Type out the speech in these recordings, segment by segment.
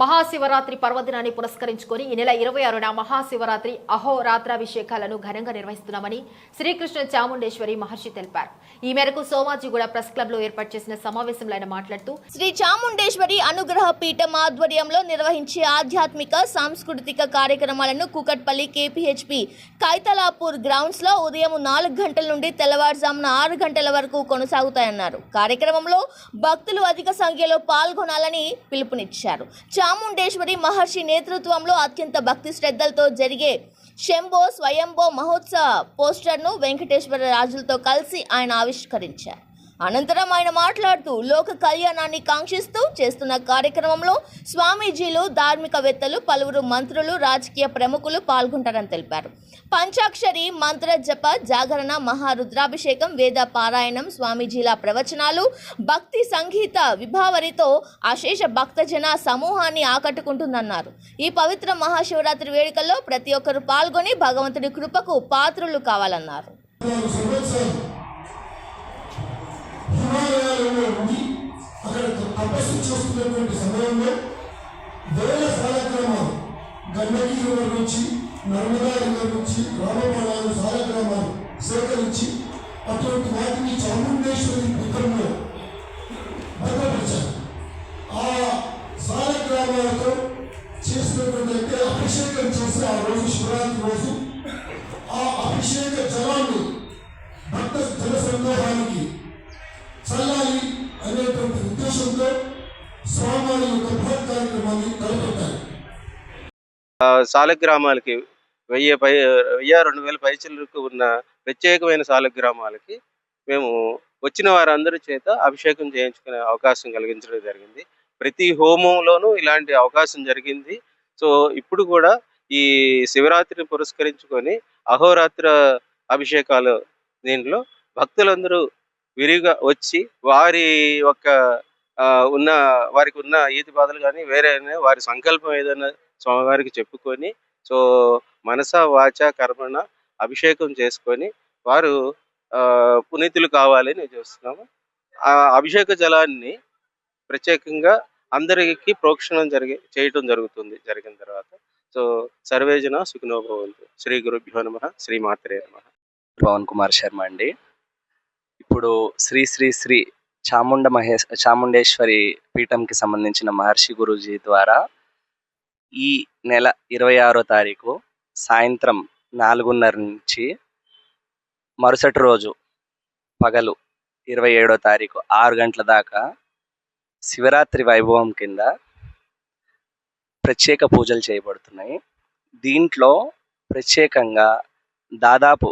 మహాశివరాత్రి పర్వదినాన్ని పురస్కరించుకొని ఈ నెల ఇరవై ఆరున మహాశివరాత్రి అహోరాత్రాభిషేకాలను ఘనంగా నిర్వహిస్తున్నామని శ్రీకృష్ణ చాముండేశ్వరి మహర్షి తెలిపారు. ఈ మేరకు సోమాజిగూడ ప్రెస్ క్లబ్లో ఏర్పాటు చేసిన సమావేశంలో ఆయన మాట్లాడుతూ శ్రీ చాముండేశ్వరి అనుగ్రహ పీఠం ఆధ్వర్యంలో నిర్వహించే ఆధ్యాత్మిక సాంస్కృతిక కార్యక్రమాలను కూకట్పల్లి కేపీహెచ్పి కైతలాపూర్ గ్రౌండ్స్లో ఉదయం నాలుగు గంటల నుండి తెల్లవారుజామున ఆరు గంటల వరకు కొనసాగుతాయన్నారు. కార్యక్రమంలో భక్తులు అధిక సంఖ్యలో పాల్గొనాలని పిలుపునిచ్చారు. చాముండేశ్వరి మహర్షి నేతృత్వంలో అత్యంత భక్తి శ్రద్ధలతో జరిగే శంభో స్వయంభో మహోత్సవ పోస్టర్ను వెంకటేశ్వర రాజులతో కలిసి ఆయన ఆవిష్కరించారు. అనంతరం ఆయన మాట్లాడుతూ లోక కళ్యాణాన్ని కాంక్షిస్తూ చేస్తున్న కార్యక్రమంలో స్వామీజీలు ధార్మికవేత్తలు పలువురు మంత్రులు రాజకీయ ప్రముఖులు పాల్గొంటారని తెలిపారు. పంచాక్షరి మంత్ర జప జాగరణ మహారుద్రాభిషేకం వేద పారాయణం స్వామీజీల ప్రవచనాలు భక్తి సంగీత విభావరితో అశేష భక్తజన సమూహాన్ని ఆకట్టుకుంటుందన్నారు. ఈ పవిత్ర మహాశివరాత్రి వేడుకల్లో ప్రతి ఒక్కరూ పాల్గొని భగవంతుడి కృపకు పాత్రులు కావాలన్నారు. చేస్తున్నటువంటి సమయంలో వేల సాలగ్రామాలు గండకీ రివర్ నుంచి నర్మదా రివర్ నుంచి రామబాణాలు సాలగ్రామాలు సేకరించి అటువంటి వాటిని చాముండేశ్వరి పీఠంలో భద్రపరిచారు. ఆ సాలగ్రామాలతో చేసినటువంటి అంటే అభిషేకం చేసి ఆ రోజు శివరాత్రి రోజు ఆ అభిషేక జలాన్ని భక్త జన సందోహానికి చల్లాలి అనేటువంటి ఉద్దేశంతో సాలగ్రామాలకి వెయ్యి పై వెయ్యి రెండు వేల పైచలకు ఉన్న ప్రత్యేకమైన సాలగ్రామాలకి మేము వచ్చిన వారందరి చేత అభిషేకం చేయించుకునే అవకాశం కలిగించడం జరిగింది. ప్రతి హోమంలోనూ ఇలాంటి అవకాశం జరిగింది. సో ఇప్పుడు కూడా ఈ శివరాత్రిని పురస్కరించుకొని అహోరాత్ర అభిషేకాలు దీంట్లో భక్తులందరూ విరిగా వచ్చి వారి యొక్క ఉన్న వారికి ఉన్న ఈతి బాధలు కానీ వేరే వారి సంకల్పం ఏదైనా స్వామివారికి చెప్పుకొని సో మనస వాచ కర్మణ అభిషేకం చేసుకొని వారు ఆ, పునీతులు కావాలని చూస్తున్నాము. ఆ అభిషేక జలాన్ని ప్రత్యేకంగా అందరికి ప్రోక్షణం జరిగి చేయటం జరుగుతుంది జరిగిన తర్వాత. సో సర్వేజన సుఖినోభవంతు శ్రీ గురుభ్యో నమ శ్రీ మాత్రే నమ. పవన్ కుమార్ శర్మ అండి. ఇప్పుడు శ్రీ శ్రీ శ్రీ చాముండ మహేశ్ చాముండేశ్వరి పీఠంకి సంబంధించిన మహర్షి గురూజీ ద్వారా ఈ నెల ఇరవై ఆరో తారీఖు సాయంత్రం నాలుగున్నర నుంచి మరుసటి రోజు పగలు ఇరవై ఏడో తారీఖు ఆరు గంటల దాకా శివరాత్రి వైభవం కింద ప్రత్యేక పూజలు చేయబడుతున్నాయి. దీంట్లో ప్రత్యేకంగా దాదాపు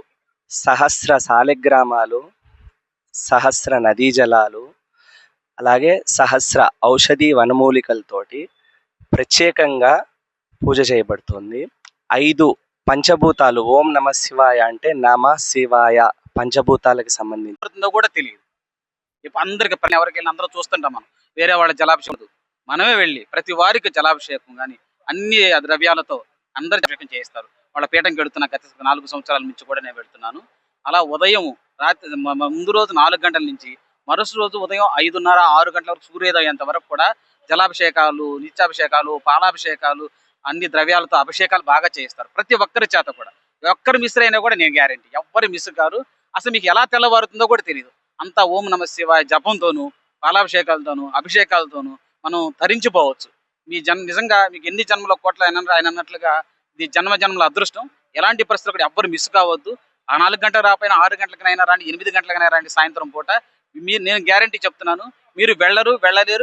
సహస్ర సాలెగ్రామాలు సహస్ర నదీ జలాలు అలాగే సహస్ర ఔషధి వనమూలికలతోటి ప్రత్యేకంగా పూజ చేయబడుతుంది. ఐదు పంచభూతాలు ఓం నమ శివాయ అంటే నమ శివాయ పంచభూతాలకు సంబంధించి. కూడా తెలియదు. ఇప్పుడు అందరికి పని ఎవరికి వెళ్ళి అందరూ చూస్తుంటాం మనం. వేరే వాళ్ళ జలాభిషేకం మనమే వెళ్ళి ప్రతి వారికి జలాభిషేకం కానీ అన్ని ద్రవ్యాలతో అందరి అభిషేకం చేయిస్తారు. వాళ్ళ పీఠం వెళుతున్న గత నాలుగు సంవత్సరాల నుంచి కూడా నేను వెళ్తున్నాను. అలా ఉదయం రాత్రి ముందు రోజు నాలుగు గంటల నుంచి మరుసటి రోజు ఉదయం ఐదున్నర ఆరు గంటల వరకు సూర్యోదయంత వరకు కూడా జలాభిషేకాలు నిత్యాభిషేకాలు పాలాభిషేకాలు అన్ని ద్రవ్యాలతో అభిషేకాలు బాగా చేయిస్తారు. ప్రతి ఒక్కరి చేత కూడా. ఒక్కరు మిస్ అయినా కూడా నేను గ్యారంటీ ఎవ్వరు మిస్ కారు. అసలు మీకు ఎలా తెల్లవారుతుందో కూడా తెలియదు అంతా ఓం నమ శివాయ జపంతోనూ పాలాభిషేకాలతోనూ అభిషేకాలతోనూ మనం తరించిపోవచ్చు. మీ జన్ నిజంగా మీకు ఎన్ని జన్మల కోట్ల ఆయన ఆయన అన్నట్లుగా ఇది జన్మ జన్మల అదృష్టం. ఎలాంటి పరిస్థితులు కూడా ఎవ్వరు మిస్ కావద్దు. ఆ నాలుగు గంటల రాపోయినా ఆరు గంటలకైనా రండి ఎనిమిది గంటలకైనా రండి సాయంత్రం పూట. మీరు నేను గ్యారంటీ చెప్తున్నాను. మీరు వెళ్ళరు వెళ్ళలేరు.